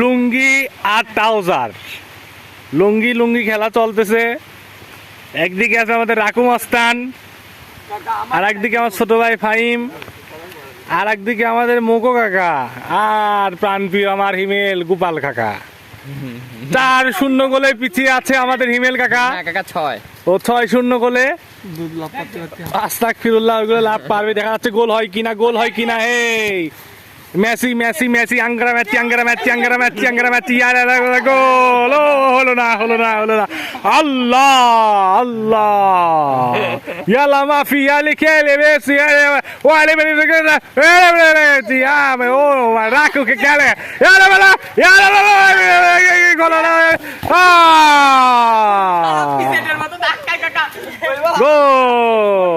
লুঙ্গি আর trouser. লুঙ্গি লুঙ্গি খেলা চলতেছে। একদিকে আছে আমাদের রাকু মাস্তান আর একদিকে আমার ছোট ভাই ফাহিম আর একদিকে আমাদের মোকো কাকা আর প্রাণপ্রিয় আমার হিমেল গোপাল কাকা। চার শূন্য গোলে পিছিয়ে আছে আমাদের হিমেল কাকা। কাকা ছয়। ও ছয় শূন্য গোলে। আস্তাক ফিরুল্লাহ ওইগুলো লাভ পারবে দেখা যাচ্ছে গোল হয় কিনা গোল হয় কিনা এই। মেসি মেসি মেসি আঙ্গারা ম্যাচি আঙ্গারা ম্যাচি আঙ্গারা ম্যাচি আঙ্গারা ম্যাচি গোল ও হলো না হলো না হলো না আল্লাহ আল্লাহ ইয়ালা মাফি ইয়ালি খেলে মেসি ওয়ালে মেরে মেরে ও রাখো কে খেলে ইয়ালা বেলা ইয়ালা বেলা গোল গোল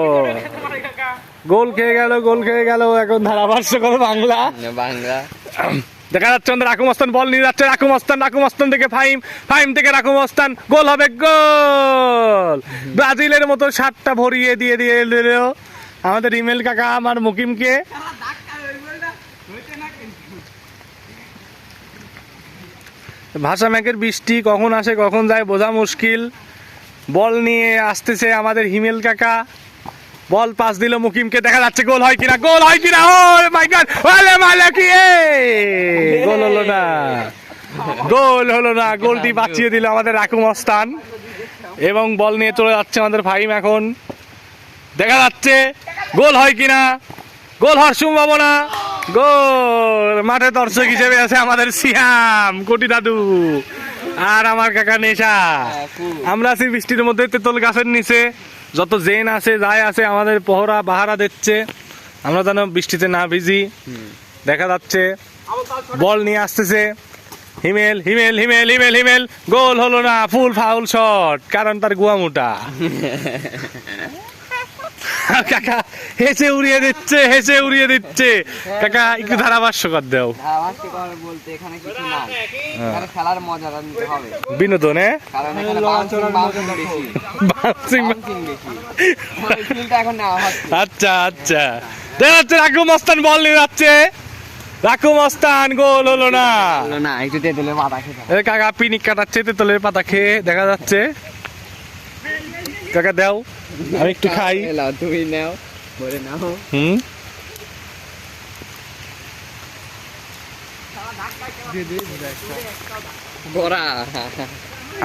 গোল খেয়ে গেল গোল খেয়ে গেল। এখন ধারাভাষ্য করো বাংলা বাংলা। দেখা যাচ্ছে আমাদের রাকুম অস্তান বল নিয়ে যাচ্ছে রাকুম অস্তান রাকুম অস্তান থেকে ফাইম ফাইম থেকে রাকুম অস্তান গোল হবে গোল। ব্রাজিলের মতো সাতটা ভরিয়ে দিয়ে দিয়ে দিল আমাদের ইমেল কাকা আমার মুকিমকে। ভাষা ম্যাকের বৃষ্টি কখন আসে কখন যায় বোঝা মুশকিল। বল নিয়ে আসতেছে আমাদের হিমেল কাকা। বল পাস দিল মুকিমকে, দেখা যাচ্ছে গোল হয় কিনা, গোল হয় কিনা, ও মাই গড ওলে মালা কি এ? গোল হলো না। গোল হলো না, গোলটি বাঁচিয়ে দিল আমাদের রাকুম অস্তান। এবং বল নিয়ে চলে যাচ্ছে আমাদের ভাইম এখন। দেখা যাচ্ছে গোল হয় কিনা, গোল হওয়ার সম্ভাবনা। গোল, মাঠে দর্শক হিসেবে আছে আমাদের সিয়াম, কোটি দাদু। আর আমার কাকা নেশা। আমরা আছি বৃষ্টির মধ্যে তেতল গাছের নিচে। যত জেন আছে, যাই আছে, আমাদের পহরা, বাহারা দিচ্ছে আমরা যেন বৃষ্টিতে না ভিজি। দেখা যাচ্ছে, বল নিয়ে আসতেছে। হিমেল হিমেল হিমেল হিমেল হিমেল। গোল হলো না, ফুল, ফাউল শট। কারণ তার গুয়া মোটা কাকা হেসে উড়িয়ে দিচ্ছে হেসে উড়িয়ে দিচ্ছে। কাকা একটু ধারাভাষ্য কর দেও। ধারাভাষ্য বলতে এখানে কিছু না এখানে খেলার মজাটা নিতে হবে। বিনোদন হ্যাঁ? কারণ এখানে বাউন্সিং বাউন্সিং বেশি। বাউন্সিং বেশি। ফিল্ডটা এখন নেওয়া হচ্ছে। আচ্ছা আচ্ছা। দেখা যাচ্ছে রাকু মস্তান বল নিয়ে যাচ্ছে। রাকু মস্তান গোল হলো না। না একটু তেঁতুলের মাথা খেতে কাকা পিনিক কাটাচ্ছে তেতলের পাতা খেয়ে দেখা যাচ্ছে। কাকা দাও। আমি একটু খাই। তুমি নাও বলে নাও। হুম?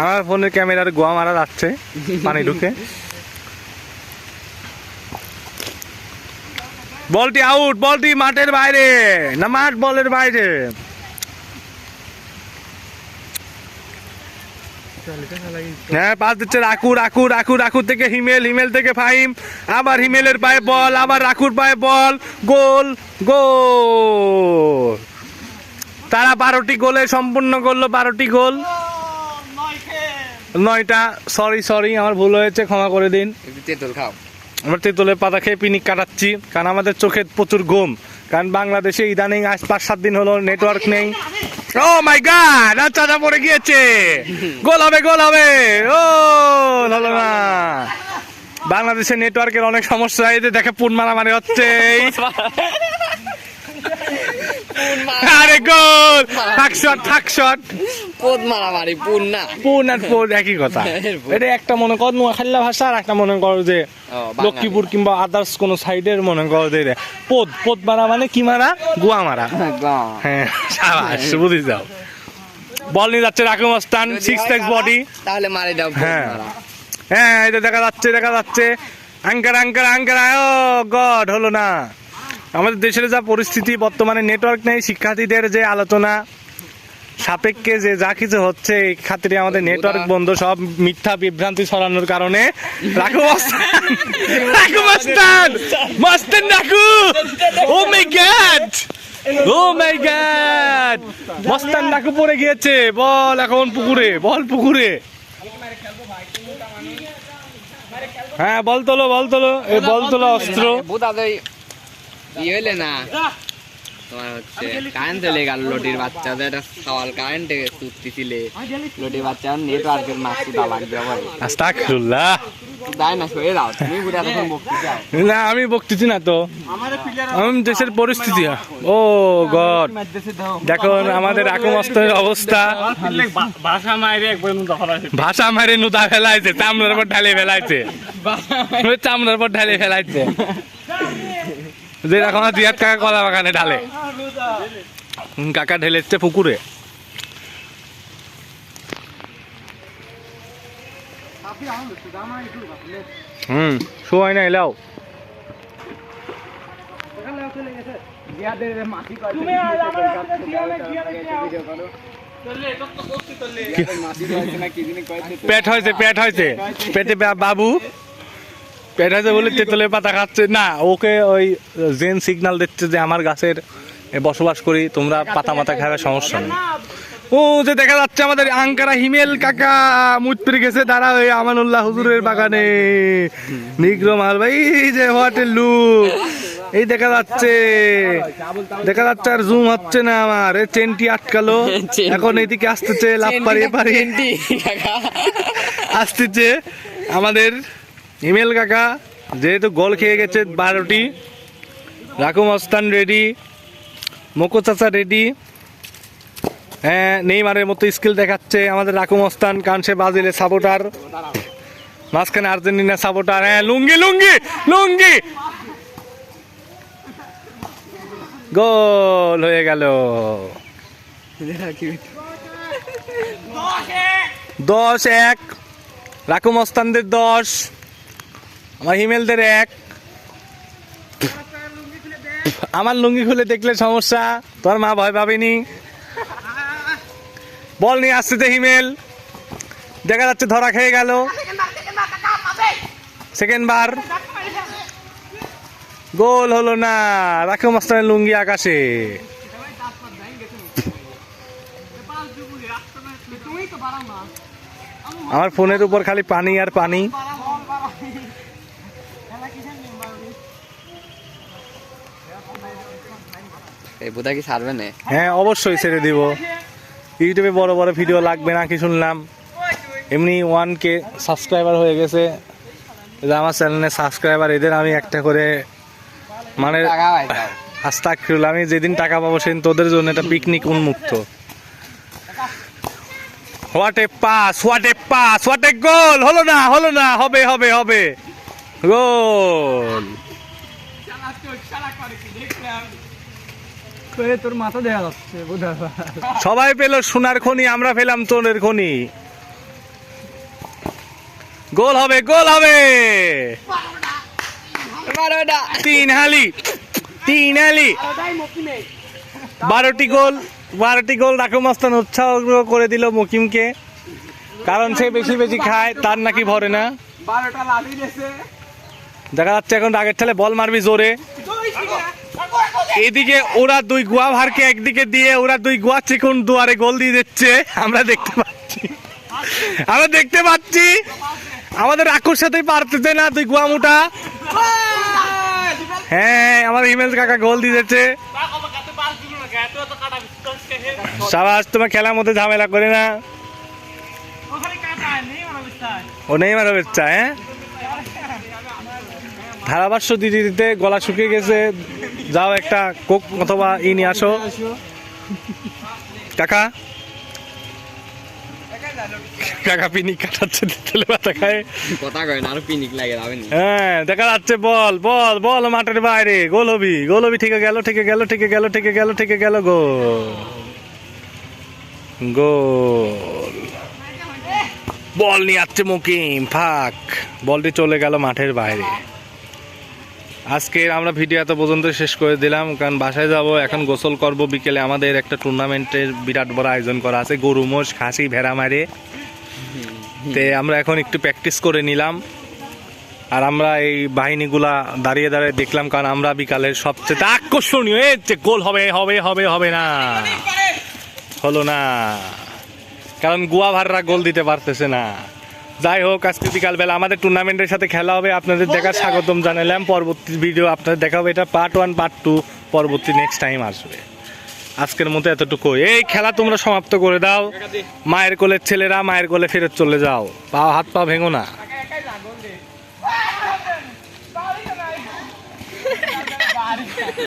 আমার ফোনের ক্যামেরার গোয়া মারা যাচ্ছে পানি ঢুকে। বলটি আউট বলটি মাঠের বাইরে। না মাঠ বলের বাইরে। হ্যাঁ পাস দিচ্ছে রাকু রাকু রাকু রাকু থেকে হিমেল হিমেল থেকে ফাহিম আবার হিমেলের পায়ে বল আবার রাকুর পায়ে বল গোল গোল। তারা বারোটি গোলে সম্পূর্ণ করল বারোটি গোল। নয়টা সরি সরি আমার ভুল হয়েছে ক্ষমা করে দিন। তেঁতুল খাও। আমরা তেঁতুলের পাতা খেয়ে পিনিক কাটাচ্ছি কারণ আমাদের চোখে প্রচুর ঘুম। কারণ বাংলাদেশে ইদানিং আজ পাঁচ সাত দিন হলো নেটওয়ার্ক নেই। ও মাই গড আচ্ছা আচ্ছা পড়ে গিয়েছে। গোল হবে গোল হবে। ও হলো না বাংলাদেশের নেটওয়ার্কের অনেক সমস্যা এই দেখে পুন মারামারি হচ্ছে। আরে গোল! থাক শট থাক শট। মারামারি পুন না। পুন আর একই কথা। এটা একটা মনে কর নোয়াখালীলা ভাষা আর একটা মনে করো যে লক্ষ্মীপুর কিংবা আদার্স কোন সাইডের মনে করো যে পোদ পোদ মারা মানে কি মারা? গুয়া মারা। হ্যাঁ সাবাস বুঝি যাও বল নিয়ে যাচ্ছে সিক্স বডি তাহলে মারি দাও হ্যাঁ। হ্যাঁ এটা দেখা যাচ্ছে দেখা যাচ্ছে। আঙ্কার আঙ্কার আঙ্কার ও গড হলো না। আমাদের দেশের যা পরিস্থিতি বর্তমানে নেটওয়ার্ক নেই শিক্ষার্থীদের যে আলোচনা সাপেক্ষে যে যা কিছু হচ্ছে এই খাতিরে আমাদের নেটওয়ার্ক বন্ধ সব মিথ্যা বিভ্রান্তি ছড়ানোর কারণে। রাখু রাখু মস্তান! মস্তান রাখু! Oh my god oh my god মস্তান রাখু পড়ে গিয়েছে। বল এখন পুকুরে বল পুকুরে। হ্যাঁ বল তোলো বল তোলো। এই বল তোলো অস্ত্র। বুদা দই ই হইলে না। তোমার হচ্ছে কারেন্ট চলে গেল লটির বাচ্চা ওদের একটা সওয়াল কারেন্টে লটির বাচ্চা নেটওয়ার্কের লাগবে আস্তাগফিরুল্লাহ। না আমি বকতেছি না তো। আমি দেশের পরিস্থিতি। Oh god. দেখুন আমাদের আকমস্তরের অবস্থা। ভাষা মারে নুতা ফেলাইছে চামড়ার পর ঢালে ফেলাইছে। চামড়ার পর ঢালে ফেলাইছে। যে এখন দিয়াত কাকা কলা বাগানে ঢালে। হুম, কাকা ঢেলেছে পুকুরে। হুম শোয়াই না এলাও পেট হয়েছে পেট হয়েছে। পেটে বাবু। পেট বলে তেঁতুলের পাতা খাচ্ছে। না ওকে ওই জেন সিগন্যাল দিচ্ছে যে আমার গাছের এ বসবাস করি তোমরা পাতা মাথা খাবে সমস্যা নেই। ও যে দেখা যাচ্ছে আমাদের আঙ্কারা হিমেল কাকা মুত্রি গেছে তারা ওই আমানুল্লাহ হুজুরের বাগানে। নিগ্রো মাল ভাই এই যে হোয়াটেল লুক এই দেখা যাচ্ছে। দেখা যাচ্ছে আর জুম হচ্ছে না আমার। এ চেনটি আটকালো। এখন এইদিকে আসতেছে লাভ পারিয়ে পারিয়ে আসতেছে আমাদের ইমেল কাকা, যেহেতু গোল খেয়ে গেছে বারোটি রাকুম অস্তান রেডি মকো চাচা রেডি হ্যাঁ নেইমারের মতো স্কিল দেখাচ্ছে আমাদের রাকুম অস্তান কানসে বাজিলে সাপোর্টার মাঝখানে আর্জেন্টিনা সাপোর্টার হ্যাঁ লুঙ্গি লুঙ্গি লুঙ্গি। গোল হয়ে গেল। দশ এক। রাকুম অস্তানদের দশ। আমার হিমেলদের এক। আমার লুঙ্গি খুলে দেখলে সমস্যা তোর মা ভয় পাবেনি। বল নিয়ে আসছে যে হিমেল। দেখা যাচ্ছে ধরা খেয়ে গেল। সেকেন্ড বার গোল হলো না। রাখো মাস্টারের লুঙ্গি আকাশে। আমার ফোনের উপর খালি পানি আর পানি। এই বোধা কি ছাড়বে না? হ্যাঁ অবশ্যই ছেড়ে দিব। ইউটিউবে বড় বড় ভিডিও লাগবে না কি শুনলাম? এমনি ওয়ান কে সাবস্ক্রাইবার হয়ে গেছে। আমার চ্যানেলে সাবস্ক্রাইবার এদের আমি একটা করে মানে ফিরুল আমি যেদিন টাকা পাবো সেদিন তোদের জন্য একটা পিকনিক উন্মুক্ত। What a pass what a pass what a goal হলো না হলো না হবে হবে হবে। গোল তোর মাথা দেখা যাচ্ছে সবাই পেল সোনার খনি আমরা পেলাম তোনের খনি। গোল হবে গোল হবে। তিন হালি তিন হালি। বারোটি গোল বারোটি গোল রাখো মাস্তান উৎসাহ করে দিল মুকিমকে। কারণ সে বেশি বেশি খায় তার নাকি ভরে না। দেখা যাচ্ছে এখন আগের ছেলে বল মারবি জোরে এদিকে ওরা দুই গুয়া ভারকে একদিকে দিয়ে, ওরা দুই গুয়া চিকুন দুয়ারে গোল দিয়ে দিচ্ছে। আমরা দেখতে পাচ্ছি। আমরা দেখতে পাচ্ছি। আমাদের আকুর সাথেই পারতেছে না দুই গুয়া মুটা। হ্যাঁ আমাদের ইমেজ কাকা গোল দিয়ে দিচ্ছে সাবাস, তোমার খেলার মধ্যে ঝামেলা করে না। ও নেই মারা বেচ্চা হ্যাঁ? ধারাভাষ্য দিতে দিতে গলা শুকিয়ে গেছে। যাও একটা কোক অথবা ই নিয়ে আসো। কাকা? কাকা পিনি কাটাচ্ছে তেলে পাতা খায়। কথা কয় না আরও পিনিক লাগে যাবেন হ্যাঁ দেখা যাচ্ছে বল বল বল মাঠের বাইরে। গোল হবি গোল হবি ঠিক গেল ঠিক গেল ঠিক গেল ঠিক গেল ঠিক গেল গোল। গোল। বল নিয়ে আসছে মুকিম ফাক। বলটি চলে গেল মাঠের বাইরে। আজকে আমরা ভিডিও এত পর্যন্ত শেষ করে দিলাম, কারণ বাসায় যাব, এখন গোসল করব বিকেলে। আমাদের একটা টুর্নামেন্টের বিরাট বড় আয়োজন করা আছে, গরু, মোষ, খাসি, ভেড়া মারে। তে আমরা এখন একটু প্র্যাকটিস করে নিলাম। আর আমরা এই বাহিনীগুলা দাঁড়িয়ে দাঁড়িয়ে দেখলাম, কারণ আমরা বিকালের সবচেয়ে আকর্ষণীয়, এই যে গোল হবে হবে হবে হবে না। হলো না। কারণ গুয়া ভাররা গোল দিতে পারতেছে না। যাই হোক আজকে বিকালবেলা আমাদের টুর্নামেন্টের সাথে খেলা হবে। আপনাদের দেখা স্বাগতম জানালাম। পরবর্তী ভিডিও আপনাদের দেখা হবে। এটা পার্ট ওয়ান পার্ট টু পরবর্তী নেক্সট টাইম আসবে। আজকের মতো এতটুকু এই খেলা তোমরা সমাপ্ত করে দাও। মায়ের কোলের ছেলেরা মায়ের কোলে ফেরত চলে যাও। পা হাত পা ভেঙো না।